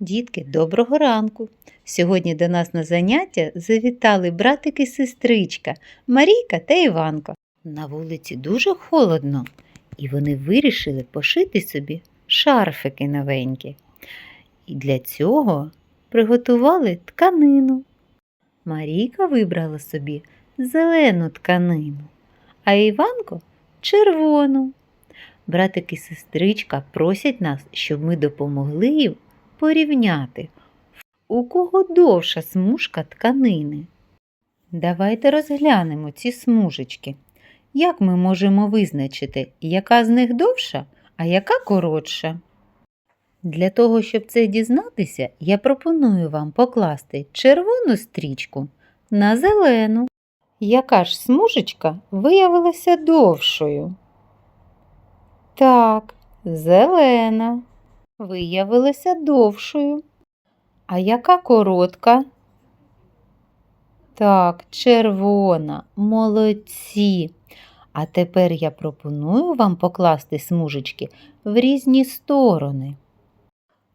Дітки, доброго ранку! Сьогодні до нас на заняття завітали братик і сестричка Марійка та Іванко. На вулиці дуже холодно, і вони вирішили пошити собі шарфики новенькі. І для цього приготували тканину. Марійка вибрала собі зелену тканину, а Іванко червону. Братик і сестричка просять нас, щоб ми допомогли їм порівняти, у кого довша смужка тканини. Давайте розглянемо ці смужечки. Як ми можемо визначити, яка з них довша, а яка коротша? Для того, щоб це дізнатися, я пропоную вам покласти червону стрічку на зелену. Яка ж смужечка виявилася довшою? Так, зелена виявилася довшою. А яка коротка? Так, червона, молодці. А тепер я пропоную вам покласти смужечки в різні сторони.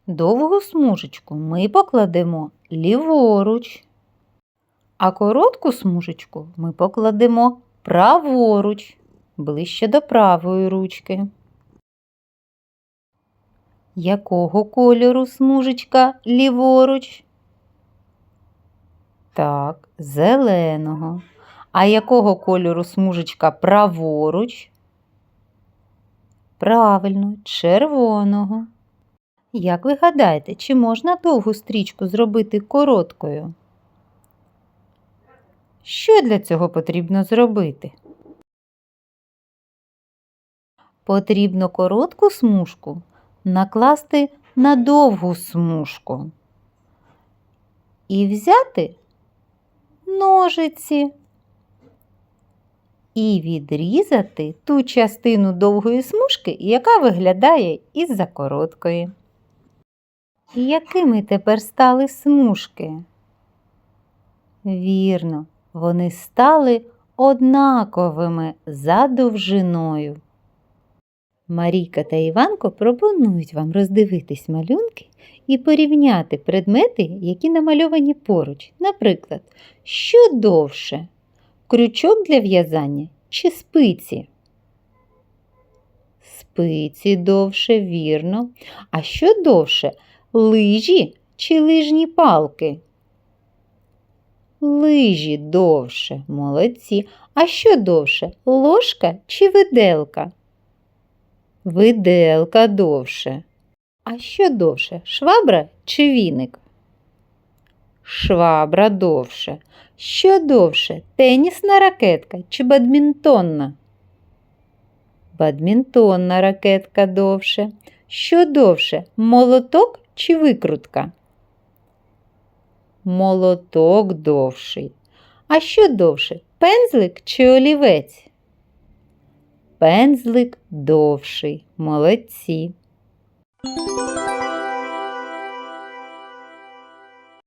Довгу смужечку ми покладемо ліворуч, а коротку смужечку ми покладемо праворуч, ближче до правої ручки. Якого кольору смужечка ліворуч? Так, зеленого. А якого кольору смужечка праворуч? Правильно, червоного. Як ви гадаєте, чи можна довгу стрічку зробити короткою? Що для цього потрібно зробити? Потрібно коротку смужку накласти на довгу смужку і взяти ножиці і відрізати ту частину довгої смужки, яка виглядає із-за короткої. І якими тепер стали смужки? Вірно, вони стали однаковими за довжиною. Марійка та Іванко пропонують вам роздивитись малюнки і порівняти предмети, які намальовані поруч. Наприклад, що довше крючок для в'язання чи спиці? Спиці довше, вірно. А що довше лижі чи лижні палки? Лижі довше, молодці. А що довше ложка чи виделка? Виделка довше. А що довше швабра чи віник? Швабра довше. Що довше тенісна ракетка чи бадмінтонна? Бадмінтонна ракетка довше. Що довше молоток чи викрутка? Молоток довший. А що довше пензлик чи олівець? Пензлик довший. Молодці.